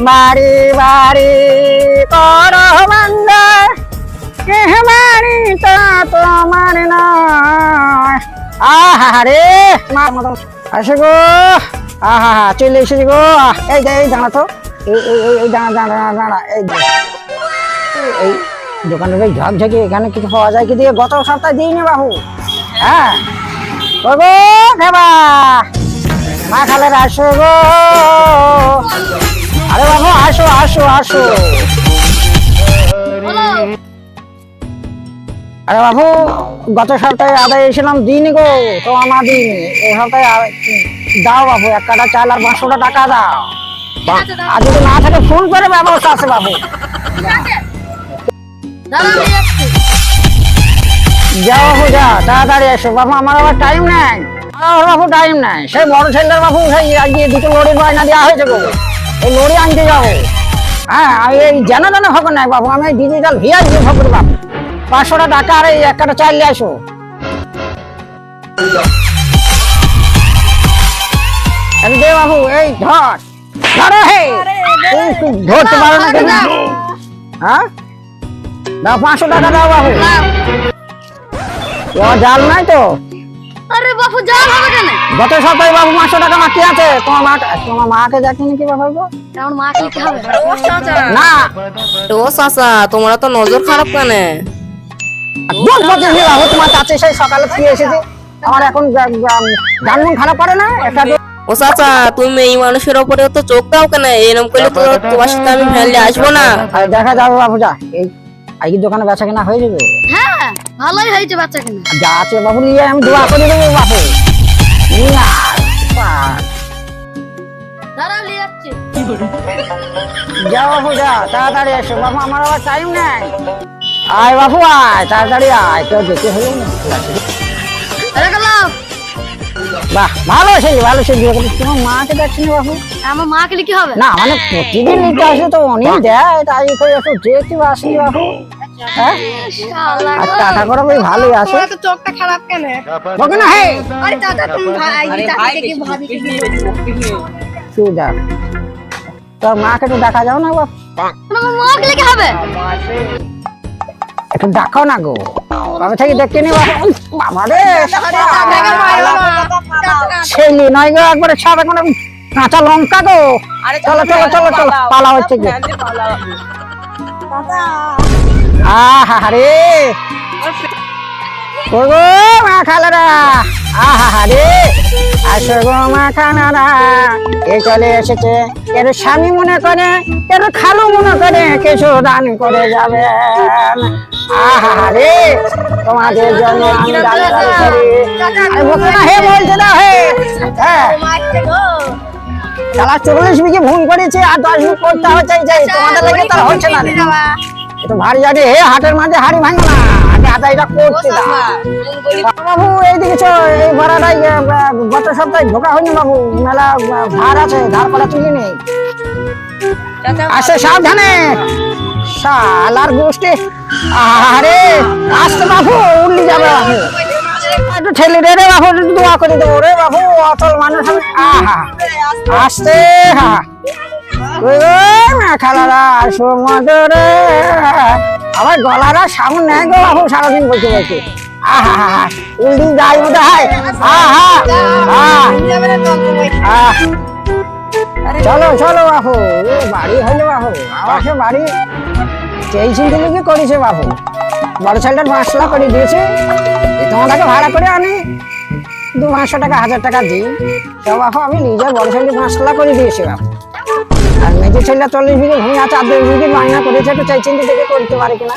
বাড়ি বাড়ি কর বান্দা কে বাড়ি তা তোমার নয়। আহা রে মা মতো আসে গো। আহা, চলে এসেছি গো। এই এই দাঁড়া তো। এই এই, এই- দাঁড়া দাঁড়া দাঁড়া এই। এই- এই দোকানে বেশ ঝকঝকে এখানে কিছু পাওয়া যায় কি দিয়ে? গত সপ্তাহে দিইনি বাবু। হ্যাঁ? গো, দেবা। মা খালের আসো গো। আরে বাবু আসো আসো আসো। আরে বাবু গত সপ্তাহে আদায় এসেছিলাম দিনই গো তো আমার দিন। এই সপ্তাহে দাও বাবু এক কাটা চাল আর পাঁচশোটা টাকা দাও। আর যদি না থাকে ফোন করে ব্যবস্থা আছে বাবু। যাও বাবু যা তাড়াতাড়ি এসো। বাবু আমার আবার টাইম নেই। আমার বাবু টাইম নেই। সেই বড় ছেলের বাবু সেই আজকে দুটো লরির বায়না দেওয়া হয়েছে গো। এই লরি আনতে যাব হ্যাঁ এই যেন যেন হবে না বাবু আমি ডিজিটাল ভিআইপি খবর বাবু। পাঁচশোটা টাকা আর এই একটা চাল নিয়ে আসো। দে বাবু এই ধর। ধরো হে। ধরতে পারো না কেন? হ্যাঁ? দাও পাঁচশো টাকা দাও বাবু। জাল নাই তো? আরে বাপু হবে কেন? গত সপ্তাহে বাবু পাঁচশো টাকা মাটি আছে। তোমার মা তোমার মাকে যাচ্ছে নাকি বাবু কি হবে না। ও চাচা তোমরা তো নজর খারাপ কেন? বাবু? তোমার কাছে সেই সকালে ফিরে এসেছে। আমার এখন গান মন খারাপ করে না? একটা ও চাচা তুমি এই মানুষের ওপরে তো চোখ দাও কেন? এরকম করলে তো তোমার সাথে আমি ফ্যামিলি আসব না। দেখা যাবে বাবু যা। এই আজকে দোকানে বেচা কেনা হয়ে যাবে? হ্যাঁ ভালোই হয়েছে বাচ্চা কিনা। যা আছে বাবু নিয়ে আমি দোয়া করে দেবো বাবু। নিয়ে যাচ্ছি। যা বাবু যা তাড়াতাড়ি এসো। বাবু আমার আবার টাইম নেই। আয় বাবু আয় তাড়াতাড়ি আয়। কেউ যেতে হলো না। বাহ ভালো সেই ভালো তোমার মাকে দেখছি না বাবু আমার মা খেলে কি হবে? না মানে প্রতিদিন নিতে আসলে তো অনেক দেয় তাই করে একটু যেতে আসি বাবু হ্যাঁ? করে ভালোই আসে চোখটা খারাপ কেন? বকে না হে! আরে দাদা তুমি ভাই চাচাকে কি ভাবি তুই তোর মাকে একটু দেখা যাও না বাপ। আমার মা কি হবে? একটু দেখাও না গো। বাবা থেকে দেখতে নি বাবা রে ছেলে নয় গো একবারে সব এখন কাঁচা লঙ্কা গো। চলো চলো চলো চলো পালা হচ্ছে কি আহা রে ও গো মা খালারা। আহা রে আসো গো মা খানারা এ চলে এসেছে? এর স্বামী মনে করে এর খালু মনে করে কিছু দান করে যাবেন। আহা রে তোমাদের জন্য আমি করি আরে বকে না হে বলছে না হে। হ্যাঁ। শালা চল্লিশ বিঘে ভুল করেছে আর দশ বিঘে করতে হবে চাই। চাই তোমাদের লেগে তার হচ্ছে না। একটু ভারী জানি হে হাটের মাঝে হাড়ি ভাঙো না। আগে আদায়টা করতে বাবু এইদিকে চো এই ভাড়াটাই গত সপ্তাহে ঢোকা হয়নি বাবু। মেলা আহ, আছে ধার করা তুলি নেই। আসে সাবধানে। শালার গোষ্ঠী। আরে আসতে বাবু উল্লি যাবে একটু ঠেলে রে বাবু দোয়া করে দেবো রে বাবু অচল মানুষ আমি। আসতে, হা। খালারা আসো মদরে আমার গলারা সামনে নেই গো বাবু সারাদিন বসে বসে হা হা উল্টি যাই বোধ হয় আহা। আহ। চলো চলো এ, বাড়ি হইল বাবু আমার সে বাড়ি সেই চিন্তা কি করেছে বাবু বড় ছেলেটার পাঁচশো করে দিয়েছে। তোমাদেরকে ভাড়া করে আনি দু পাঁচশো টাকা, হাজার টাকা দিই। তো বাবু আমি নিজের বড় ছেলে পাঁচশো করে দিয়েছি বাবু আর মেজর ছেলেটা চল্লিশ বিঘে ভূমি আছে, আর দুই বিঘে বায়না করেছে একটু চাই চিন্তা দেখে করতে পারে কিনা।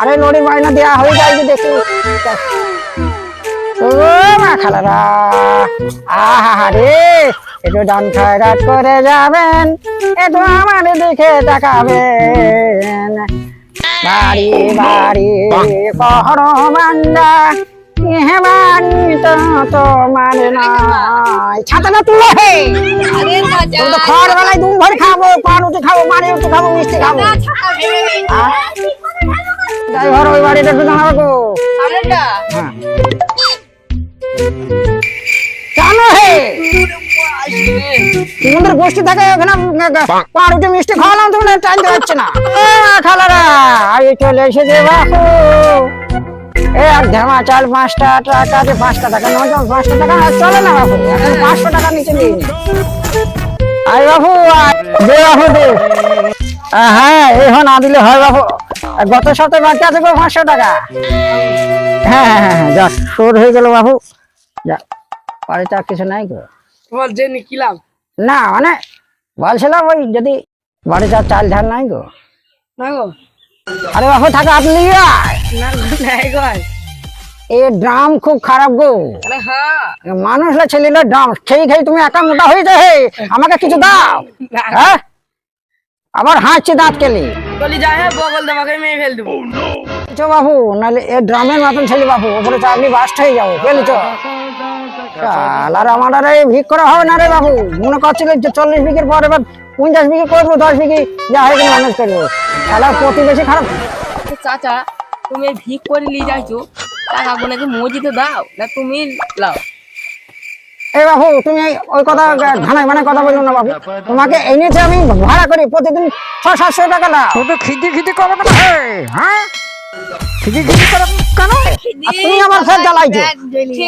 আরে লড়ি বায়না দেওয়া হয়ে যায় যে দেখি। ও মা খালারা। আহা রে একটু ডান খয়রাত করে যাবেন একটু আমার দিকে তাকাবেন। বাড়ি বাড়ি কহর বান্দা ইহে বাড়ি তো তোমার নয় ছাতাটা তুলে হে। তুমি তো খড় বেলায় দুম ভরে খাব পাউরুটি খাব মারি উঠে খাব মিষ্টি খাব। ড্রাইভার ওই বাড়িটা একটু জানাব গো। হ্যাঁ। জানো হে? তোমাদের গোষ্ঠী থাকে পাউরুটি মিষ্টি খাওয়ালাম তোমরা টাইম না। খালারা এই চলে এসেছে এ আর ধামা চাল পাঁচটা টাকা পাঁচটা টাকা নয় পাঁচটা টাকা আর চলে না বাপু এখন পাঁচশো টাকা নিচে। দে দে। হ্যাঁ এখন না দিলে হয় আর গত সপ্তাহে বাকি আছে পাঁচশো টাকা। হ্যাঁ হ্যাঁ হ্যাঁ হ্যাঁ, যাক শোর হয়ে গেল বাবু যা। বাড়িতে আর কিছু নাই গো। তোমার যে নিকিলাম না মানে বলছিলাম ওই যদি বাড়িতে আর চাল ধান নাই গো। না গো? আরে বাবু থাকে আপনি আয়। না গো, নাই গো এ ড্রাম খুব খারাপ গো। আরে হ্যাঁ। মানুষরা ছেলেরা ড্রাম খেয়ে খেয়ে তুমি একা মোটা হয়েছে হে আমাকে কিছু দাও। হ্যাঁ? আবার হাঁচছে দাঁত কেলি। বলি যাই হ্যাঁ বগল দেবাকে মেয়ে ফেল দেবো। চো বাবু নাহলে এ ড্রামের মতন ছেলে বাবু ওপরে চাকরি বাস্ট হয়ে যাব। বুঝলি তো আর আমার আর ভিক করা হবে না রে বাবু। মনে করছিল যে চল্লিশ বিঘের পর এবার পঞ্চাশ বিঘে করব দশ বিঘে যা হয়ে গেলে ম্যানেজ করব। তাহলে প্রতিবেশী খারাপ। চাচা তুমি ভিক করে নিয়ে যাইছো টাকা গুলোকে মজিতে দাও না তুমি লাও? এই বাবু তুমি ওই কথা ঘানায় মানে কথা বলল না বাবু। তোমাকে এনেছে আমি ভাড়া করি প্রতিদিন ছ সাতশো টাকা না শুধু খিদি খিদি করো হ্যাঁ? তুমি আমার জ্বালাইছো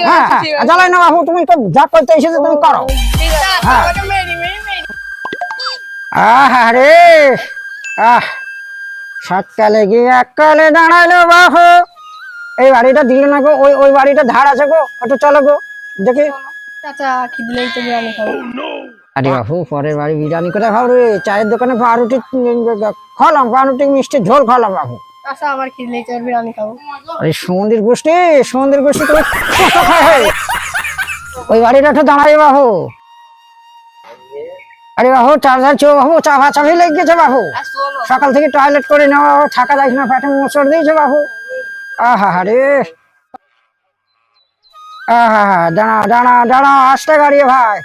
হ্যাঁ আছে ঠিক আছে। জ্বালাই না বাবু তুমি তো যা করতে এসেছ তুমি করো। হ্যাঁ। আহা গিয়ে এককালে দাঁড়াল বাহু এই বাড়িটা দিল না গো ওই ওই বাড়িটা ধার আছে গো একটু চলো গো দেখি। খাব। আরে বাবু পরের বাড়ি বিরিয়ানি খাও রে? চায়ের দোকানে পাউরুটি খাওয়ালাম পাউরুটি মিষ্টি ঝোল খাওয়ালাম বাবু। চাচা আমার বিরিয়ানি খাব। আরে গোষ্ঠী গোষ্ঠী তুমি কত খায় হে? ওই বাড়িটা একটু দাঁড়াই বাবু আরে বাবু চার্জার চো বাবু চাপা চাপি লেগে গেছে শোনো সকাল থেকে টয়লেট করে নেওয়া থাকা যাচ্ছে না পেটে মোচড় দিয়েছে বাবু আহা রে আহা দাঁড়া দাঁড়া দাঁড়া আসতে গাড়ি ভাই।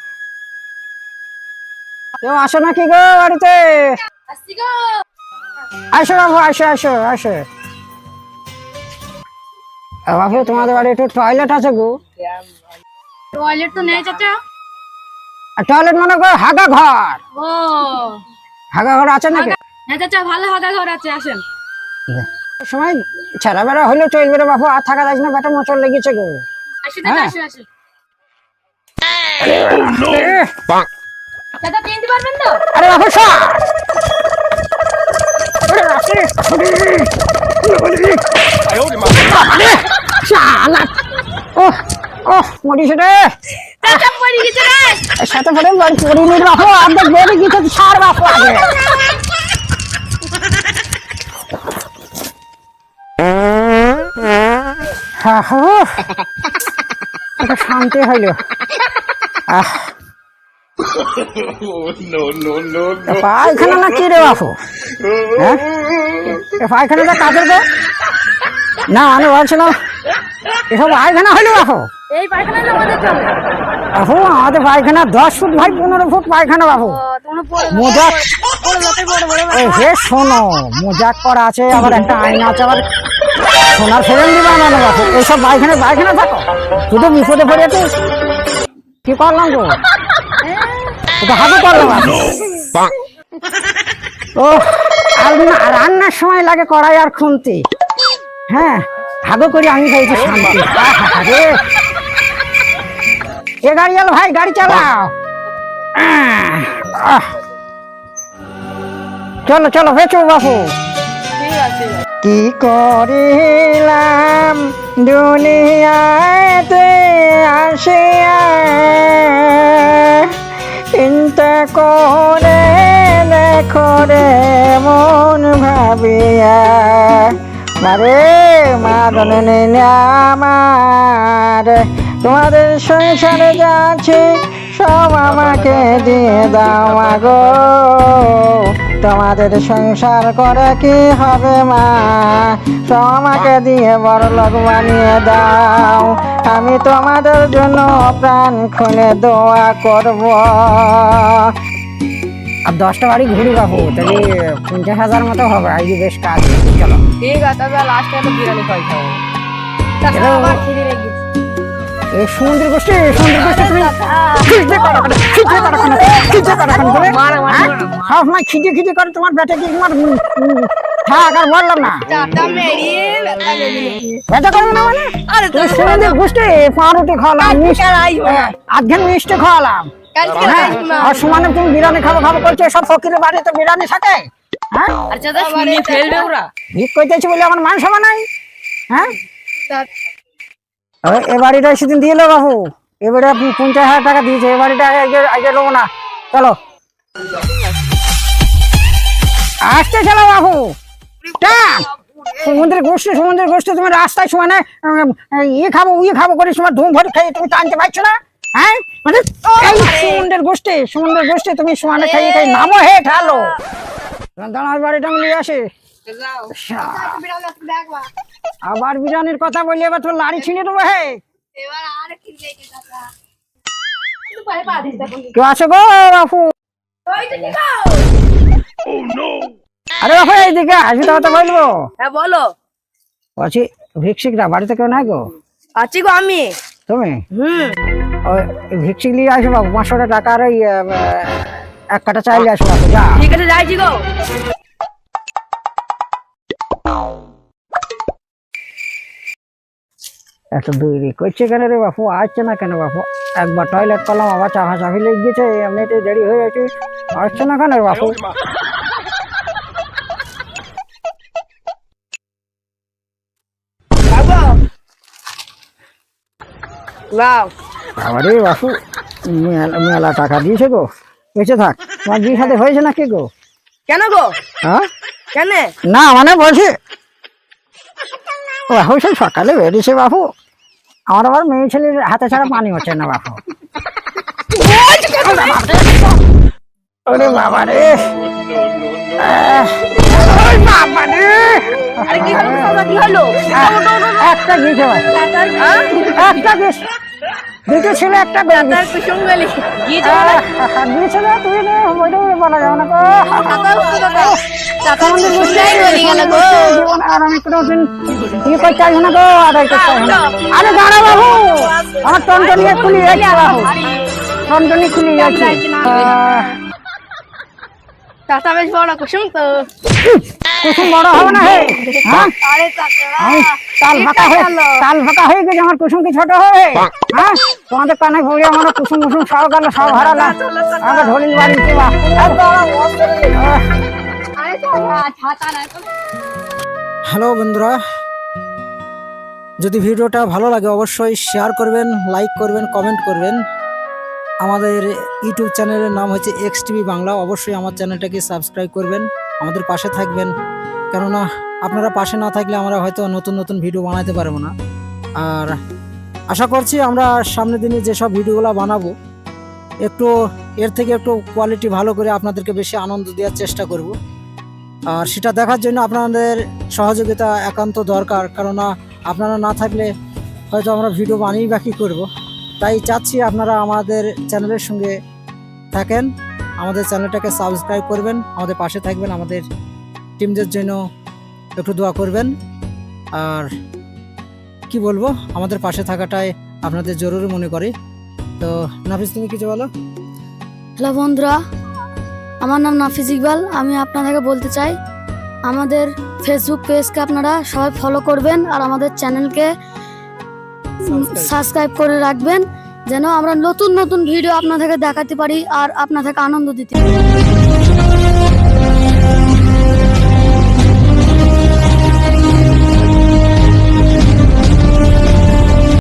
কেউ আসো নাকি গো বাড়িতে? আসো বাবু আসো আসো আসো। বাবু তোমাদের বাড়ি একটু টয়লেট আছে গো। টয়লেট তো নেই চাচা। টয়লেট মানে গো হাগা ঘর। ও। হাগা ঘর আছে নাকি? হ্যাঁ চাচা ভালো হাগা ঘর আছে আসেন। সময় ছেড়া বেড়া হলেও চলবে রে বাবু আর থাকা যাচ্ছে না পেটে মোচড় লেগেছে গো। আসি চাচা আসি, আসি। এহ, চিনতে পারবেন তো? আরে বাবু সর আরে বাপরে, আরে, শালা। ওহ, ওহ, মরিস রে। চাচা পড়ে গেছে রে এর শান্তি হইল পায়খানা না কি রে বাপু হ্যাঁ? এ পায়খানাটা কাজের গো? না আমি বলছিলাম এসব পায়খানা হইল বাপু এই পায়খানা আমাদের চলে। বাপু আমাদের পায়খানা দশ ফুট ভাই পনেরো ফুট পায়খানা বাপু মজাক হে শোনো মজাক করা আছে আবার একটা আয়না আছে আবার সোনার ফেরেন দিবা না না বাপু এইসব পায়খানা পায়খানা থাকো। শুধু বিপদে পড়ে তো কি করলাম তো এটা হাতে করলাম বাপু ও আর না- রান্নার সময় লাগে কড়াই আর খুন্তি। হ্যাঁ হাগো করে আমি খাইছি শান্তি। আহা রে। এ গাড়ি চালো ভাই গাড়ি চালাও। চলো চলো বেচো আছে কি করিলাম দুনিয়াতে আসিয়া? করে দেখো রে মন ভাবিয়া। মারে মারণে আমার। তোমাদের সংসারে যাচ্ছে, সব আমাকে দিয়ে দাও মাগো তোমাদের সংসার করে কি হবে মা? তোমাকে দিয়ে বড় লোক বানিয়ে দাও। আমি তোমাদের জন্য প্রাণ খুলে দোয়া করব। আর দশটা বাড়ি ঘুরি বাবু তাহলে পঞ্চাশ হাজার মতো হবে আজকে বেশ কাজ চলো। ঠিক আছে লাস্টে তো বিরিয়ানি খাই খাব। সমুদ্র গোষ্ঠী সমুদ্র গোষ্ঠী তুমি খিজে করো? খিজে করো? খিজে করো তুমি? হ্যাঁ? সবসময় খিজে খিজে করে তোমার বেটে কি তোমার থাক আর বললাম না। বেটা করবে না মানে? তুমি সমুদ্র গোষ্ঠী পাউরুটি খাওয়ালাম আধঘেন মিষ্টি খাওয়ালাম। হ্যাঁ আর সমানে তুমি বিরিয়ানি খাব খাব করছ সব ফকিরের বাড়িতে বিরিয়ানি থাকে? হ্যাঁ? আর চাটা শুনি ফেলবে ওরা? ভিক করতেছি বলে আমার মান সমান নাই? হ্যাঁ? এ- বাড়িটা সেদিন দিয়ে এলো বাবু। এবারে পঞ্চাশ হাজার টাকা দিয়েছে, এ বাড়িটা আগে আগে না। চলো। আসতে চলো বাবু। সমুদ্রের গোষ্ঠী সমুদ্রের গোষ্ঠী, তুমি রাস্তায় সময় না ইয়ে খাব ইয়ে খাব করে তোমার ধুম ভরে খেয়ে তুমি টানতে পারছ না? হ্যাঁ? মানে সমুদ্রের গোষ্ঠী সমুদ্রের গোষ্ঠী, তুমি সমানে খাইয়ে খাই নামো, হে, ঠালো। দাঁড়ার বাড়িটা আমি নিয়ে আসি। আবার বিরিয়ানির কথা বলি এবার তোর লাড়ি ছিঁড়ে দেবো হে। কেউ আছে গো বাপু? ওই আরে বাপু এইদিকে আসবি কথা বলব। হ্যাঁ বলো। বলছি ভিক্ষিকরা বাড়িতে কেউ নাই গো? আছি গো আমি। তুমি? হুম। ওই ভিক্ষিক নিয়ে আসো বাবু পাঁচশো টাকা আর ওই এক কাটা চাইলে আসো বাবু যা। ঠিক আছে যাইছি গো। এত দেরি করছে কেন রে বাপু? আসছে না কেন বাপু? একবার টয়লেট করলাম আবার চাপা চাপি লেগে গেছে এমনিতে দেরি হয়ে গেছে। আসছে না কেন রে বাপু? আরে বাপু। মেলা মেলা টাকা দিয়েছে গো। বেঁচে থাক। তোমার বিয়ে সাথে হয়েছে নাকি গো? কেন গো? হ্যাঁ? কেন? না মানে বলছি বাপু সেই সকালে বেরিয়েছে বাপু। আমার আবার মেয়ে ছেলের হাতে ছাড়া পানি হচ্ছে না বাবা ওরে বাবা রে। বাবা কি হলো? একটা একটা গিয়েছে দুটো ছিল একটা তার কুসুম গলি। গিয়েছে তুই ওইটা বলা যাবে না আর আমি কোনোদিন ইয়ে করতে আসব না গো আদায় করতে আসব না। আরে দাঁড়া বাবু আমার টনটনিয়ে খুলি যাচ্ছে বাবু। টনটনি খুলি যাচ্ছে আহ, বেশ বড় কুসুম তো। কুসুম বড় হবে না হে? হ্যাঁ? তাল ফাঁকা হয়ে তাল ফাঁকা হয়ে গেছে আমার কুসুম কি ছোট হবে হ্যাঁ? তোমাদের কানে ভরে আমার কুসুম কুসুম সব গেল সব হারালাম আমাকে ঢলির বাড়ি দেবা হ্যালো বন্ধুরা যদি ভিডিওটা ভালো লাগে অবশ্যই শেয়ার করবেন লাইক করবেন কমেন্ট করবেন। আমাদের ইউটিউব চ্যানেলের নাম হচ্ছে এক্স টিভি বাংলা অবশ্যই আমার চ্যানেলটাকে সাবস্ক্রাইব করবেন। আমাদের পাশে থাকবেন। কেননা আপনারা পাশে না থাকলে আমরা হয়তো নতুন নতুন ভিডিও বানাতে পারব না। আর আশা করছি আমরা সামনের দিনে যেসব ভিডিওগুলো বানাবো, একটু এর থেকে একটু কোয়ালিটি ভালো করে আপনাদেরকে বেশি আনন্দ দেওয়ার চেষ্টা করব। আর সেটা দেখার জন্য আপনাদের সহযোগিতা একান্ত দরকার, কেননা আপনারা না থাকলে হয়তো আমরা ভিডিও বানিয়ে বাকি করব। তাই চাচ্ছি আপনারা আমাদের চ্যানেলের সঙ্গে থাকেন। আমাদের চ্যানেলটাকে সাবস্ক্রাইব করবেন আমাদের পাশে থাকবেন আমাদের টিমদের জন্য একটু দোয়া করবেন। আর কি বলব আমাদের পাশে থাকাটাই আপনাদের জরুরি মনে করি। তো নাফিস তুমি কিছু বলো? হ্যালো বন্ধুরা আমার নাম নাফিজ ইকবাল আমি আপনাদেরকে বলতে চাই আমাদের ফেসবুক পেজকে আপনারা সবাই ফলো করবেন আর আমাদের চ্যানেলকে সাবস্ক্রাইব করে রাখবেন। যেন আমরা নতুন নতুন ভিডিও আপনাদেরকে দেখাতে পারি আর আপনাদেরকে আনন্দ দিতে পারি।